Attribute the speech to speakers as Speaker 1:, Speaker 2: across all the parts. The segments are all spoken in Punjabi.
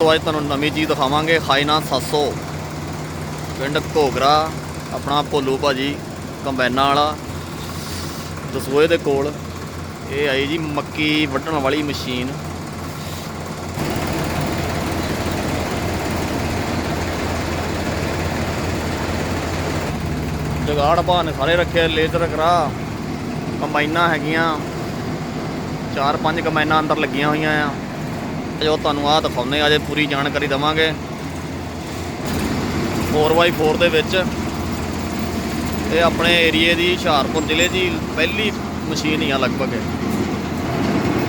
Speaker 1: ਤੋਂ ਅੱਜ ਤੁਹਾਨੂੰ ਨਵੀਂ ਚੀਜ਼ ਦਿਖਾਵਾਂਗੇ ਹਾਈਨਾ 700 ਪਿੰਡ ਘੋਗਰਾ, ਆਪਣਾ ਭੋਲੂ ਭਾਜੀ ਕੰਬਾਈਨਾਂ ਵਾਲਾ, ਦਸੋਏ ਦੇ ਕੋਲ। ਇਹ ਆਈ ਜੀ ਮੱਕੀ ਵੱਢਣ ਵਾਲੀ ਮਸ਼ੀਨ। ਜਗਾੜ ਭਾਅ ਨੇ ਸਾਰੇ ਰੱਖੇ, ਲੇਜ਼ਰ ਕਰਾ, ਕੰਬਾਈਨਾਂ ਹੈਗੀਆਂ। ਚਾਰ ਪੰਜ ਕੰਬਾਈਨਾਂ ਅੰਦਰ ਲੱਗੀਆਂ ਹੋਈਆਂ ਆ। ਜੋ ਤੁਹਾਨੂੰ ਆਹ ਦਿਖਾਉਂਦੇ ਆ ਜੇ ਪੂਰੀ ਜਾਣਕਾਰੀ ਦਵਾਂਗੇ। 4x4 ਦੇ ਵਿੱਚ ਇਹ ਆਪਣੇ ਏਰੀਏ ਦੀ ਹੁਸ਼ਿਆਰਪੁਰ ਜ਼ਿਲ੍ਹੇ ਦੀ ਪਹਿਲੀ ਮਸ਼ੀਨ ਹੀ ਆ ਲਗਭਗ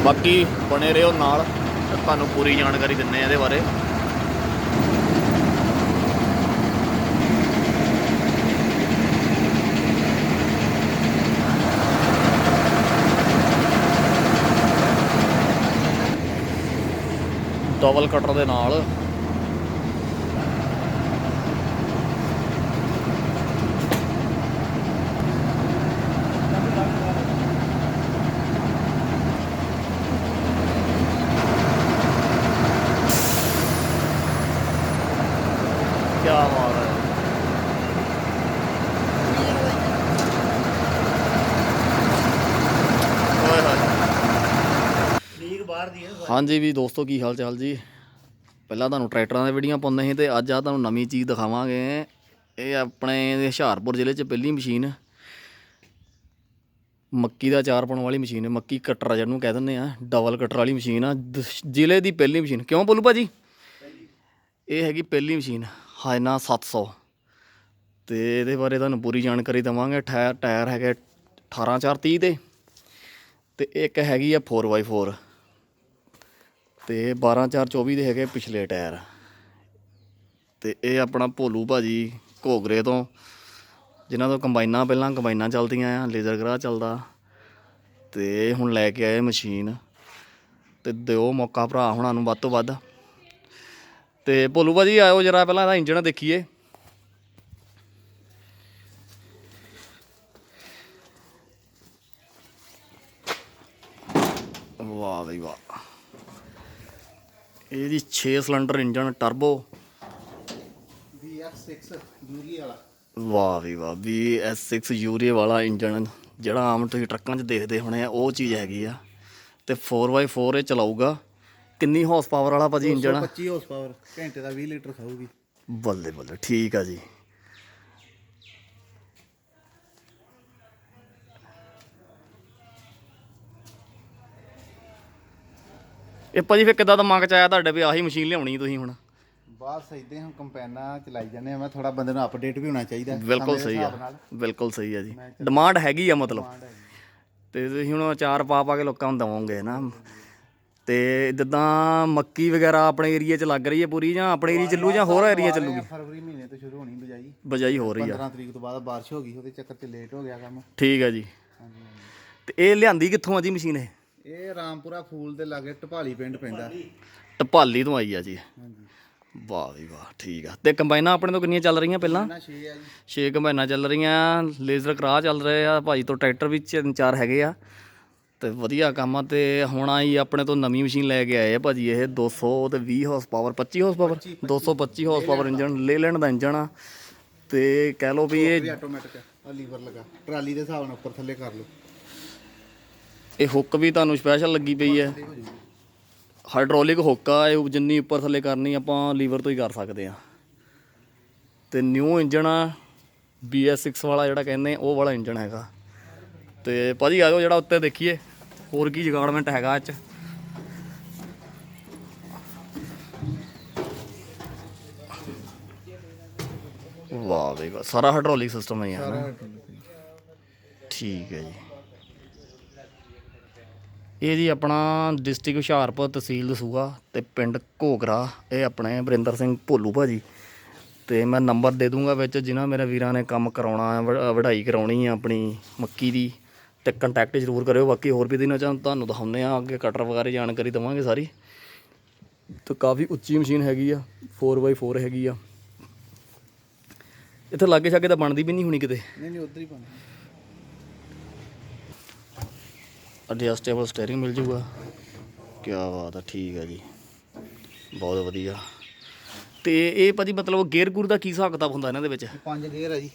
Speaker 1: ਬਾਕੀ ਬਣੇ ਰਹੋ ਨਾਲ ਤੁਹਾਨੂੰ ਪੂਰੀ ਜਾਣਕਾਰੀ ਦਿੰਨੇ ਆ ਇਹਦੇ ਬਾਰੇ। ਡਬਲ ਕਟਰ ਦੇ ਨਾਲ। ਕੀ ਬਾਤ ਹੈ ਓਏ ਹੋਏ
Speaker 2: ਲੀਗ ਬਾਹਰ ਦੀ ਹੈ
Speaker 1: ਹਾਂਜੀ ਵੀ ਦੋਸਤੋ, ਕੀ ਹਾਲ ਚਾਲ ਜੀ? ਪਹਿਲਾਂ ਤੁਹਾਨੂੰ ਟਰੈਕਟਰਾਂ ਦੇ ਵੀਡੀਓ ਪਾਉਂਦੇ ਸੀ ਤੇ ਅੱਜ ਆ ਤੁਹਾਨੂੰ ਨਵੀਂ ਚੀਜ਼ ਦਿਖਾਵਾਂਗੇ। ਇਹ ਆਪਣੇ ਹੁਸ਼ਿਆਰਪੁਰ ਜ਼ਿਲ੍ਹੇ 'ਚ ਪਹਿਲੀ ਮਸ਼ੀਨ। ਮੱਕੀ ਦਾ ਚਾਰ ਪਾਉਣ ਵਾਲੀ ਮਸ਼ੀਨ ਹੈ। ਮੱਕੀ ਕਟਰ ਜਿਹਨੂੰ ਕਹਿ ਦਿੰਦੇ ਆ। ਡਬਲ ਕਟਰ ਵਾਲੀ ਮਸ਼ੀਨ ਆ। ਦ- ਜ਼ਿਲ੍ਹੇ ਦੀ ਪਹਿਲੀ ਮਸ਼ੀਨ। ਕਿਉਂ ਬੋਲੂ ਭਾਜੀ? ਇਹ ਹੈਗੀ ਪਹਿਲੀ ਮਸ਼ੀਨ। ਹਾਇਨਾ 700 ਤੇ ਇਹਦੇ ਬਾਰੇ ਤੁਹਾਨੂੰ ਪੂਰੀ ਜਾਣਕਾਰੀ ਦਵਾਂਗੇ। ਟਾਇਰ ਟਾਇਰ ਹੈਗੇ 18430 ਦੇ। ਤੇ ਇੱਕ ਹੈਗੀ ਆ 4x4 ਤੇ 12424 ਦੇ ਹੈਗੇ ਪਿਛਲੇ ਟਾਇਰ। ਤੇ ਇਹ ਆਪਣਾ ਭੋਲੂ ਭਾਜੀ ਘੋਗਰੇ ਤੋਂ, ਜਿਨ੍ਹਾਂ ਤੋਂ ਕੰਬਾਈਨਾਂ ਪਹਿਲਾਂ ਕੰਬਾਈਨਾਂ ਚੱਲਦੀਆਂ ਆ, ਲੇਜ਼ਰ ਗਰਾ ਚੱਲਦਾ। ਤੇ ਹੁਣ ਲੈ ਕੇ ਆਏ ਮਸ਼ੀਨ। ਤੇ ਦਿਓ ਮੌਕਾ ਭਰਾ ਹੁਣਾਂ ਨੂੰ ਵੱਧ ਤੋਂ ਵੱਧ। ਤੇ ਭੋਲੂ ਭਾਜੀ, ਆਇਓ ਜਰਾ ਪਹਿਲਾਂ ਇਹਦਾ ਇੰਜਣ ਦੇਖੀਏ। ਵਾਹ ਬਈ ਵਾਹ। ਇਹਦੀ 6 ਸਿਲੰਡਰ ਇੰਜਨ ਟਰਬੋ
Speaker 2: VX6 ਯੂਰੀ ਵਾਲਾ।
Speaker 1: ਵਾਹ ਵੀ ਵਾਹ VS6 ਯੂਰੀਏ ਵਾਲਾ ਇੰਜਨ ਜਿਹੜਾ ਆਮ ਤੁਸੀਂ ਟਰੱਕਾਂ 'ਚ ਦੇਖਦੇ ਹੋਣੇ ਆ ਉਹ ਚੀਜ਼ ਹੈਗੀ ਆ। ਤੇ 4x4 ਇਹ ਚਲਾਊਗਾ। ਕਿੰਨੀ ਹਾਰਸ ਪਾਵਰ ਵਾਲਾ ਭਾਜੀ ਇੰਜਨ ਆ?
Speaker 2: 25 ਹਾਰਸ ਪਾਵਰ ਘੰਟੇ ਦਾ 20 ਲੀਟਰ ਖਾਊਗੀ।
Speaker 1: ਬੱਲੇ ਬੱਲੇ ਠੀਕ ਆ ਜੀ। ਇਹ ਭਾਜੀ ਫਿਰ ਕਿੱਦਾਂ ਦਿਮਾਗ ਚ ਆਇਆ ਤੁਹਾਡੇ ਵੀ ਆਹੀ ਮਸ਼ੀਨ ਲਿਆਉਣੀ ਤੁਸੀਂ ਹੁਣ?
Speaker 2: ਬਾਅਦ ਇਦਾਂ ਹੁਣ ਕੰਪੈਨਾ ਚਲਾਈ ਜਾਂਦੇ ਆ ਮੈਂ ਥੋੜਾ ਬੰਦੇ ਨੂੰ ਅਪਡੇਟ ਵੀ ਹੋਣਾ ਚਾਹੀਦਾ
Speaker 1: ਬਿਲਕੁਲ
Speaker 2: ਸਮੇਂ ਦੇ
Speaker 1: ਸਹੀ ਆ
Speaker 2: ਨਾਲ।
Speaker 1: ਬਿਲਕੁਲ ਸਹੀ ਆ ਜੀ। ਡਿਮਾਂਡ ਹੈਗੀ ਆ ਮਤਲਬ।
Speaker 2: Demand ਹੈਗੀ।
Speaker 1: ਤੇ ਤੁਸੀਂ ਹੁਣ ਅਚਾਰ ਪਾ ਪਾ ਕੇ ਲੋਕਾਂ ਨੂੰ ਦਵੋਗੇ ਨਾ। ਤੇ ਜਿੱਦਾਂ ਮੱਕੀ ਵਗੈਰਾ ਆਪਣੇ ਏਰੀਆ 'ਚ ਲੱਗ ਰਹੀ ਹੈ ਪੂਰੀ ਜਾਂ ਆਪਣੇ ਏਰੀਆ ਚੱਲੂ ਜਾਂ ਹੋਰ ਏਰੀਆ ਚੱਲੂਗੀ
Speaker 2: ਫਰਵਰੀ ਮਹੀਨੇ ਤੋਂ ਸ਼ੁਰੂ ਹੋਣੀ ਬਜਾਈ।
Speaker 1: ਬਜਾਈ ਹੋ ਰਹੀ ਆ।
Speaker 2: 15 ਤਰੀਕ ਤੋਂ ਬਾਅਦ ਬਾਰਿਸ਼ ਹੋ ਗਈ ਉਹਦੇ ਚੱਕਰ 'ਚ ਲੇਟ ਹੋ ਗਿਆ ਕੰਮ।
Speaker 1: ਠੀਕ ਹੈ ਜੀ।
Speaker 2: ਹਾਂਜੀ ਹਾਂਜੀ।
Speaker 1: ਤੇ ਇਹ ਲਿਆਂਦੀ ਕਿੱਥੋਂ ਆ ਜੀ ਮਸ਼ੀਨ ਇਹ?
Speaker 2: ਇਹ ਰਾਮਪੁਰਾ ਫੂਲ ਦੇ ਲਾਗੇ ਢਪਾਲੀ ਪਿੰਡ ਪੈਂਦਾ।
Speaker 1: ਟਪਾਲੀ ਤੋਂ ਆਈ ਆ ਜੀ।
Speaker 2: ਹਾਂਜੀ।
Speaker 1: ਵਾਹ ਵੀ ਵਾਹ ਠੀਕ ਆ। ਤੇ ਕੰਬਾਈਨਾਂ ਆਪਣੇ ਤੋਂ ਕਿੰਨੀਆਂ ਚੱਲ ਰਹੀਆਂ ਪਹਿਲਾਂ?
Speaker 2: ਨਾ 6 ਆ ਜੀ।
Speaker 1: 6 ਕੰਬਾਈਨਾਂ ਚੱਲ ਰਹੀਆਂ ਲੇਜ਼ਰ ਕਰਾ ਚੱਲ ਰਹੇ ਆ ਭਾਜੀ ਤੋਂ ਟਰੈਕਟਰ ਵੀ ਤਿੰਨ ਚਾਰ ਹੈਗੇ ਆ। ਤੇ ਵਧੀਆ ਕੰਮ ਆ ਤੇ ਹੁਣ ਆਈ ਆਪਣੇ ਤੋਂ ਨਵੀਂ ਮਸ਼ੀਨ ਲੈ ਕੇ ਆਏ ਆ ਭਾਜੀ ਇਹ 200 ਤੇ 20 horse power 25 horse power 225 horse power engine Leyland ਦਾ। ਇੰਜਨ ਆ। ਤੇ ਕਹਿ ਲਓ ਵੀ ਇਹ
Speaker 2: ਆਟੋਮੈਟਿਕ ਆ। ਲੀਵਰ ਲਗਾ। ਟਰਾਲੀ ਦੇ ਹਿਸਾਬ ਨਾਲ ਉੱਪਰ ਥੱਲੇ ਕਰ ਲਓ।
Speaker 1: ਇਹ ਹੁੱਕ ਵੀ ਤੁਹਾਨੂੰ ਸਪੈਸ਼ਲ ਲੱਗੀ ਪਈ ਹੈ। ਹਾਈਡ੍ਰੋਲਿਕ ਹੁੱਕ ਆ ਇਹ ਜਿੰਨੀ ਉੱਪਰ ਥੱਲੇ ਕਰਨੀ ਆਪਾਂ ਲੀਵਰ ਤੋਂ ਹੀ ਕਰ ਸਕਦੇ ਆ ਤੇ ਨਿਊ ਇੰਜਨ ਆ BS6 ਵਾਲਾ ਜਿਹੜਾ ਕਹਿੰਦੇ ਉਹ ਵਾਲਾ ਇੰਜਨ ਹੈਗਾ। ਤੇ ਭਾਜੀ ਆਜੋ ਜਿਹੜਾ ਉੱਤੇ ਦੇਖੀਏ ਹੋਰ ਕੀ ਜਗਾੜਮੈਂਟ ਹੈਗਾ ਚ। ਵਾਹ ਬਈ ਵਾਹ ਸਾਰਾ ਹਾਈਡ੍ਰੋਲਿਕ ਸਿਸਟਮ ਹੈ ਯਾਰ? ਠੀਕ ਹੈ ਜੀ। ਇਹ ਜੀ ਆਪਣਾ ਡਿਸਟ੍ਰਿਕਟ ਹੁਸ਼ਿਆਰਪੁਰ ਤਹਿਸੀਲ ਦਸੂਹਾ ਤੇ ਪਿੰਡ ਘੋਗਰਾ, ਇਹ ਆਪਣੇ ਵਰਿੰਦਰ ਸਿੰਘ ਭੋਲੂ ਭਾਜੀ। ਤੇ ਮੈਂ ਨੰਬਰ ਦੇ ਦੂੰਗਾ ਵਿੱਚ, ਜਿਨ੍ਹਾਂ ਮੇਰੇ ਵੀਰਾਂ ਨੇ ਕੰਮ ਕਰਾਉਣਾ ਵ- ਵਢਾਈ ਕਰਾਉਣੀ ਆ ਆਪਣੀ ਮੱਕੀ ਦੀ, ਤੇ ਕੰਟੈਕਟ ਜ਼ਰੂਰ ਕਰਿਓ। ਬਾਕੀ ਹੋਰ ਵੀ ਦਿਨਾਂ ਚ ਤੁਹਾਨੂੰ ਦਿਖਾਉਂਦੇ ਆ ਅੱਗੇ ਕਟਰ ਵਗੈਰੇ ਜਾਣਕਾਰੀ ਦਵਾਂਗੇ ਸਾਰੀ। ਤੇ ਕਾਫੀ ਉੱਚੀ ਮਸ਼ੀਨ ਹੈਗੀ ਆ 4x4 ਹੈਗੀ ਆ। ਇੱਥੇ ਲਾਗੇ ਛਾਗੇ ਤਾਂ ਬਣਦੀ ਵੀ ਨਹੀਂ ਹੋਣੀ ਕਿਤੇ?
Speaker 2: ਨਹੀਂ ਨਹੀਂ, ਉਧਰ ਹੀ ਪਾਣਾ
Speaker 1: ਐਡਜਸਟੇਬਲ ਸਟੀਅਰਿੰਗ ਮਿਲ ਜੂਗਾ ਕੀ ਬਾਤ ਆ ਠੀਕ ਹੈ ਜੀ। ਬਹੁਤ ਵਧੀਆ। ਤੇ ਇਹ ਭਾਜੀ ਮਤਲਬ ਗੇਅਰ ਗੂਰ ਦਾ ਕੀ ਹਿਸਾਬ ਕਿਤਾਬ ਹੁੰਦਾ ਇਹਨਾਂ ਦੇ ਵਿੱਚ?
Speaker 2: ਪੰਜ ਗੇਅਰ ਆ ਜੀ।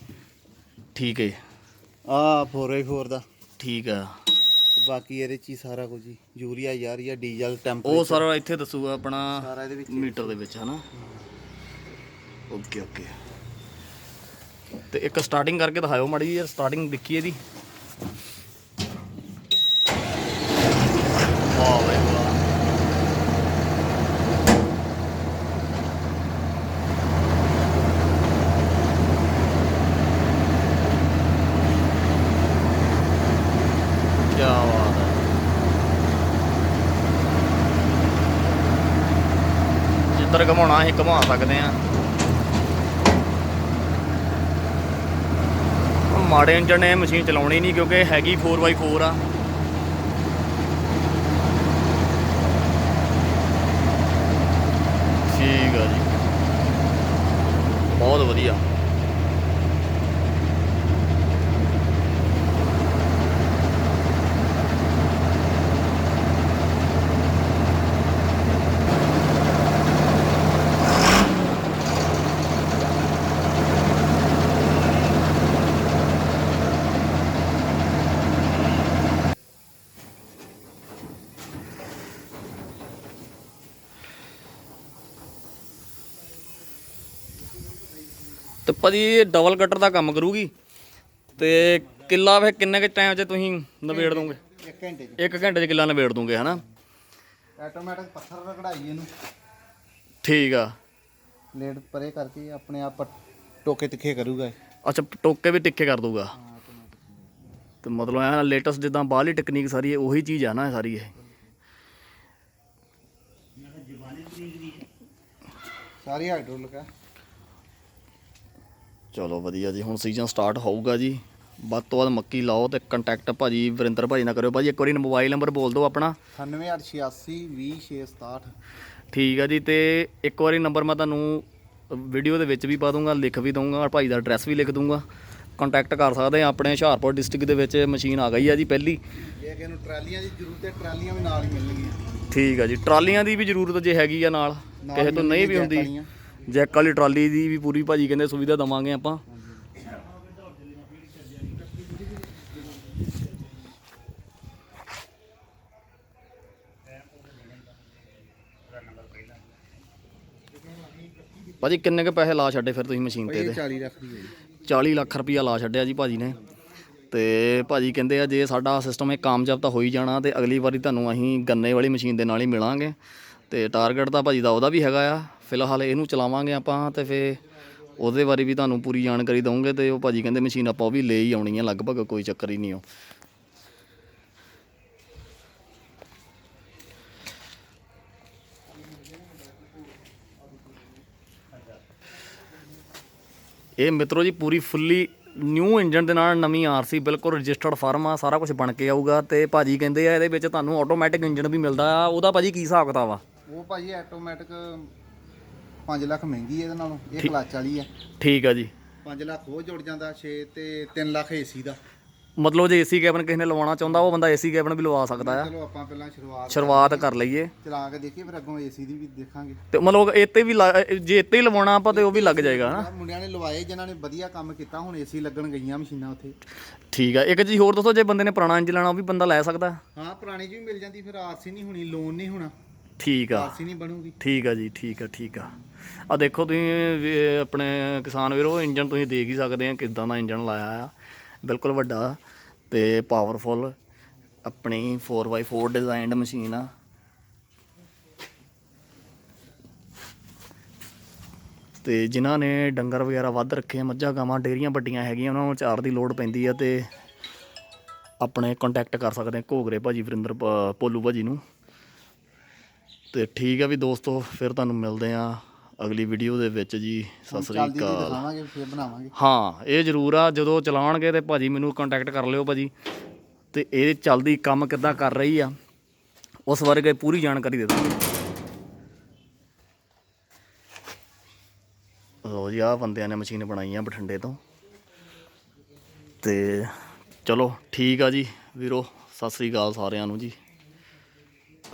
Speaker 1: ਠੀਕ ਹੈ
Speaker 2: ਆ 4x4 ਦਾ।
Speaker 1: ਠੀਕ ਆ।
Speaker 2: ਬਾਕੀ ਇਹਦੇ ਚ ਹੀ ਸਾਰਾ ਕੁਝ ਜੀ ਯੂਰੀਆ ਯਾਰੀਆ ਡੀਜ਼ਲ ਟੈਂਪੋ
Speaker 1: ਉਹ ਸਾਰਾ ਇੱਥੇ ਦੱਸੂਗਾ ਆਪਣਾ
Speaker 2: ਸਾਰਾ ਇਹਦੇ ਵਿੱਚ
Speaker 1: ਮੀਟਰ ਦੇ ਵਿੱਚ ਹਨਾ? Okay okay. ਤੇ ਇੱਕ ਸਟਾਰਟਿੰਗ ਕਰਕੇ ਦਿਖਾਇਓ ਮਾੜੀ ਯਾਰ ਸਟਾਰਟਿੰਗ ਦੇਖੀ ਇਹਦੀ ਵਾਹ ਵੇ ਵਾਹ ਕੀ ਬਾਤ ਹੈ ਜਿੱਧਰ ਘਮਾਉਣਾ, ਅਸੀਂ ਘਮਾ ਸਕਦੇ ਆ ਮਾੜੇ ਇੰਜਣ ਨੇ ਮਸ਼ੀਨ ਚਲਾਉਣੀ ਨਹੀਂ ਕਿਉਂਕਿ ਇਹ ਹੈਗੀ 4x4 ਆ ਠੀਕ ਆ ਜੀ ਬਹੁਤ ਵਧੀਆ ਤੇ ਭਾਜੀ ਇਹ ਡਬਲ ਕਟਰ ਦਾ ਕੰਮ ਕਰੂਗੀ। ਤੇ ਕਿੱਲਾ ਫੇ ਕਿੰਨੇ ਕੁ ਟਾਈਮ 'ਚ ਤੁਸੀਂ ਨਵੇੜ ਦੋਗੇ?
Speaker 2: 1 ਘੰਟੇ ਚ।
Speaker 1: ਇੱਕ ਘੰਟੇ 'ਚ ਕਿੱਲਾ ਨਵੇੜ ਦੋਗੇ ਹਨਾ?
Speaker 2: ਆਟੋਮੈਟਿਕ ਪੱਥਰ ਰਗੜਾਈ ਇਹਨੂੰ।
Speaker 1: ਠੀਕ ਆ।
Speaker 2: ਲੇਡ ਪਰੇ ਕਰਕੇ ਆਪਣੇ ਆਪ ਟੋਕੇ ਤਿੱਖੇ ਕਰੂਗਾ ਇਹ।
Speaker 1: ਅੱਛਾ ਟੋਕੇ ਵੀ ਟਿੱਕੇ ਕਰ ਦੂਗਾ ਤੇ ਮਤਲਬ ਐ ਲੇਟੈਸਟ ਜਿੱਦਾਂ ਬਾਹਰਲੀ ਟੈਕਨੀਕ ਸਾਰੀ ਹੈ ਉਹੀ ਚੀਜ਼ ਆ ਨਾ ਇਹ ਸਾਰੀ ਇਹ।
Speaker 2: ਸਾਰੀ ਹਾਈਡ੍ਰੋਲਿਕ ਆ।
Speaker 1: ਚਲੋ ਵਧੀਆ ਜੀ ਹੁਣ ਸੀਜ਼ਨ ਸਟਾਰਟ ਹੋਊਗਾ ਜੀ। ਵੱਧ ਤੋਂ ਵੱਧ ਮੱਕੀ ਲਾਓ ਤੇ ਕੰਟੈਕਟ ਭਾਜੀ ਵਰਿੰਦਰ ਭਾਜੀ ਨਾਲ ਕਰਿਓ। ਭਾਜੀ ਇੱਕ ਵਾਰੀ ਮੋਬਾਈਲ ਨੰਬਰ ਬੋਲ ਦਿਓ ਆਪਣਾ।
Speaker 2: 9886 20667
Speaker 1: ਠੀਕ ਆ ਜੀ ਤੇ ਇੱਕ ਵਾਰੀ ਨੰਬਰ ਮੈਂ ਤੁਹਾਨੂੰ ਵੀਡੀਓ ਦੇ ਵਿੱਚ ਵੀ ਪਾ ਦੂੰਗਾ ਲਿਖ ਵੀ ਦਊਂਗਾ ਭਾਈ ਦਾ ਐਡਰੈਸ ਵੀ ਲਿਖ ਦੂੰਗਾ ਕੰਟੈਕਟ ਕਰ ਸਕਦੇ ਆ ਆਪਣੇ ਹੁਸ਼ਿਆਰਪੁਰ ਡਿਸਟ੍ਰਿਕਟ ਦੇ ਵਿੱਚ ਮਸ਼ੀਨ ਆ ਗਈ ਆ ਜੀ ਪਹਿਲੀ।
Speaker 2: ਜੇ ਕਿ ਨੂੰ ਟਰਾਲੀਆਂ ਦੀ ਜ਼ਰੂਰਤ ਹੈ ਟਰਾਲੀਆਂ ਵੀ ਨਾਲ ਹੀ ਮਿਲਣਗੀਆਂ।
Speaker 1: ਠੀਕ ਆ ਜੀ ਟਰਾਲੀਆਂ ਦੀ ਵੀ ਜ਼ਰੂਰਤ ਜੇ ਹੈਗੀ ਆ ਨਾਲ ਕਿਸੇ ਤੋਂ ਨਹੀਂ ਵੀ ਹੁੰਦੀ। ਜੈਕ ਵਾਲੀ ਟਰਾਲੀ ਦੀ ਵੀ ਪੂਰੀ ਭਾਜੀ ਕਹਿੰਦੇ ਸੁਵਿਧਾ ਦਵਾਂਗੇ ਆਪਾਂ। ਭਾਜੀ ਕਿੰਨੇ ਕ ਪੈਸੇ ਲਾ ਛੱਡੇ ਫਿਰ ਤੁਸੀਂ ਮਸ਼ੀਨ ਤੇ
Speaker 2: ਇਹ
Speaker 1: ਇਹਦੇ?
Speaker 2: 40 ਲੱਖ ਦੀ ਹੈ ਜੀ।
Speaker 1: 40 ਲੱਖ ਰੁਪਈਆ ਲਾ ਛੱਡਿਆ ਜੀ ਭਾਜੀ ਨੇ। ਤੇ ਭਾਜੀ ਕਹਿੰਦੇ ਆ ਜੇ ਸਾਡਾ ਸਿਸਟਮ ਇਹ ਕਾਮਯਾਬ ਤਾਂ ਹੋ ਹੀ ਜਾਣਾ ਤੇ ਅਗਲੀ ਵਾਰੀ ਤੁਹਾਨੂੰ ਅਸੀਂ ਗੰਨੇ ਵਾਲੀ ਮਸ਼ੀਨ ਦੇ ਨਾਲ ਹੀ ਮਿਲਾਂਗੇ। ਤੇ ਟਾਰਗੇਟ ਤਾਂ ਭਾਜੀ ਦਾ ਉਹਦਾ ਵੀ ਹੈਗਾ ਆ। ਫਿਲਹਾਲ ਇਹਨੂੰ ਚਲਾਵਾਂਗੇ ਆਪਾਂ ਤੇ ਫੇ ਉਹਦੇ ਬਾਰੇ ਵੀ ਤੁਹਾਨੂੰ ਪੂਰੀ ਜਾਣਕਾਰੀ ਦਵਾਂਗੇ ਤੇ ਉਹ ਭਾਜੀ ਕਹਿੰਦੇ ਮਸ਼ੀਨ ਆਪਾਂ ਉਹ ਵੀ ਲੈ ਹੀ ਆਉਣੀ ਆ, ਲਗਭਗ ਕੋਈ ਚੱਕਰ ਹੀ ਨਹੀਂ ਉਹ। ਇਹ ਮਿੱਤਰੋ ਜੀ ਪੂਰੀ ਫੁੱਲੀ ਨਿਊ ਇੰਜਨ ਦੇ ਨਾਲ ਨਵੀਂ ਆਰਸੀ ਬਿਲਕੁਲ ਰਜਿਸਟਰਡ ਫਾਰਮ ਆ, ਸਾਰਾ ਕੁਝ ਬਣ ਕੇ ਆਊਗਾ ਤੇ ਭਾਜੀ ਕਹਿੰਦੇ ਆ ਇਹਦੇ ਵਿੱਚ ਤੁਹਾਨੂੰ ਆਟੋਮੈਟਿਕ ਇੰਜਨ ਵੀ ਮਿਲਦਾ ਆ, ਉਹਦਾ ਭਾਜੀ ਕੀ ਹਿਸਾਬ ਕਿਤਾਬ ਆ?
Speaker 2: ਉਹ ਭਾਜੀ ਆਟੋਮੈਟਿਕ 5 ਲੱਖ ਮਹਿੰਗੀ ਹੈ ਇਹਦੇ ਨਾਲੋਂ ਇਹ ਕਲਚ ਵਾਲੀ ਹੈ।
Speaker 1: ਠੀਕ ਆ ਜੀ।
Speaker 2: 5 ਲੱਖ ਉਹ ਜੁੜ ਜਾਂਦਾ 6 ਤੇ 3 ਲੱਖ ਏਸੀ ਦਾ।
Speaker 1: ਮਤਲਬ ਜੇ ਏਸੀ ਕੈਬਨ ਕਿਸੇ ਨੇ ਲਵਾਉਣਾ ਚਾਹੁੰਦਾ ਉਹ ਬੰਦਾ ਏਸੀ ਕੈਬਨ ਵੀ ਲਵਾ ਸਕਦਾ ਆ।
Speaker 2: ਚਲੋ ਆਪਾਂ ਪਹਿਲਾਂ ਸ਼ੁਰੂਆਤ
Speaker 1: ਸ਼ੁਰੂਆਤ ਕਰ ਲਈਏ।
Speaker 2: ਚਲਾ ਕੇ ਦੇਖੀਏ ਫਿਰ ਅੱਗੋਂ ਏਸੀ ਦੀ ਵੀ ਦੇਖਾਂਗੇ।
Speaker 1: ਤੇ ਮਤਲਬ ਇੱਥੇ ਵੀ ਲਾ- ਜੇ ਇੱਥੇ ਹੀ ਲਵਾਉਣਾ ਆਪਾਂ ਤੇ ਉਹ ਵੀ ਲੱਗ ਜਾਏਗਾ ਹਨਾ?
Speaker 2: ਮੁੰਡਿਆਂ ਨੇ ਲਵਾਏ ਜਿਨ੍ਹਾਂ ਨੇ ਵਧੀਆ ਕੰਮ ਕੀਤਾ ਹੁਣ ਏਸੀ ਲੱਗਣ ਗਈਆਂ ਮਸ਼ੀਨਾਂ ਉੱਥੇ।
Speaker 1: ਠੀਕ ਆ। ਇੱਕ ਚੀਜ਼ ਹੋਰ ਦੱਸੋ ਜੇ ਬੰਦੇ ਨੇ ਪੁਰਾਣਾ ਇੰਜਨ ਲੈਣਾ ਉਹ ਵੀ ਬੰਦਾ ਲੈ ਸਕਦਾ?
Speaker 2: ਹਾਂ ਪੁਰਾਣੀ ਜੀ ਵੀ ਮਿਲ ਜਾਂਦੀ ਫਿਰ ਆਰਸੀ ਨਹੀਂ ਹੋਣੀ ਲੋਨ ਨਹੀਂ ਹੋਣਾ।
Speaker 1: ਠੀਕ ਆ।
Speaker 2: ਆਰਸੀ ਨਹੀਂ ਬਣੂਗੀ।
Speaker 1: ਠੀਕ ਆ ਜੀ ਠੀਕ ਆ ਠੀਕ ਆ। ਆ ਦੇਖੋ ਤੁਸੀਂ ਵੀ ਆਪਣੇ ਕਿਸਾਨ ਵੀਰੋ ਇੰਜਨ ਤੁਸੀਂ ਦੇਖ ਹੀ ਸਕਦੇ ਆ ਕਿਦਾਂ ਦਾ ਇੰਜਨ ਲਾਇਆ ਆ। ਬਿਲਕੁਲ ਵੱਡਾ ਤੇ ਪਾਵਰਫੁਲ ਆਪਣੀ 4x4 ਡਿਜ਼ਾਈਨਡ ਮਸ਼ੀਨ ਆ। ਤੇ ਜਿਨ੍ਹਾਂ ਨੇ ਡੰਗਰ ਵਗੈਰਾ ਵੱਧ ਰੱਖੇ ਆ, ਮੱਝਾਂ, ਗਾਵਾਂ, ਡੇਰੀਆਂ ਵੱਡੀਆਂ ਹੈਗੀਆਂ, ਉਹਨਾਂ ਨੂੰ ਚਾਰ ਦੀ ਲੋੜ ਪੈਂਦੀ ਆ ਤੇ ਆਪਣੇ ਕੰਟੈਕਟ ਕਰ ਸਕਦੇ ਆ ਘੋਗਰੇ ਭਾਜੀ ਵਰਿੰਦਰ ਪ- ਪੋਲੂ ਭਾਜੀ ਨੂੰ। ਤੇ ਠੀਕ ਆ ਵੀ ਦੋਸਤੋ, ਫਿਰ ਤੁਹਾਨੂੰ ਮਿਲਦੇ ਆ ਅਗਲੀ ਵੀਡੀਓ ਦੇ ਵਿੱਚ ਜੀ ਸਤਿ ਸ੍ਰੀ ਅਕਾਲ।
Speaker 2: ਦਿਖਾਵਾਂਗੇ ਫਿਰ ਬਣਾਵਾਂਗੇ।
Speaker 1: ਹਾਂ ਇਹ ਜ਼ਰੂਰ ਆ ਜਦੋਂ ਚਲਾਉਣਗੇ ਤੇ ਭਾਜੀ ਮੈਨੂੰ ਕੰਟੈਕਟ ਕਰ ਲਿਓ ਭਾਜੀ। ਤੇ ਇਹ ਚੱਲਦੀ ਕੰਮ ਕਿੱਦਾਂ ਕਰ ਰਹੀ ਆ ਉਸ ਬਾਰੇ ਪੂਰੀ ਜਾਣਕਾਰੀ ਦੇ ਦਾਂਗੇ। ਲੋ ਜੀ ਆ ਬੰਦਿਆਂ ਨੇ ਮਸ਼ੀਨ ਬਣਾਈ ਆ ਬਠਿੰਡੇ ਤੋਂ। ਤੇ ਚਲੋ ਠੀਕ ਆ ਜੀ ਵੀਰੋ ਸਤਿ ਸ੍ਰੀ ਅਕਾਲ ਸਾਰਿਆਂ ਨੂੰ ਜੀ।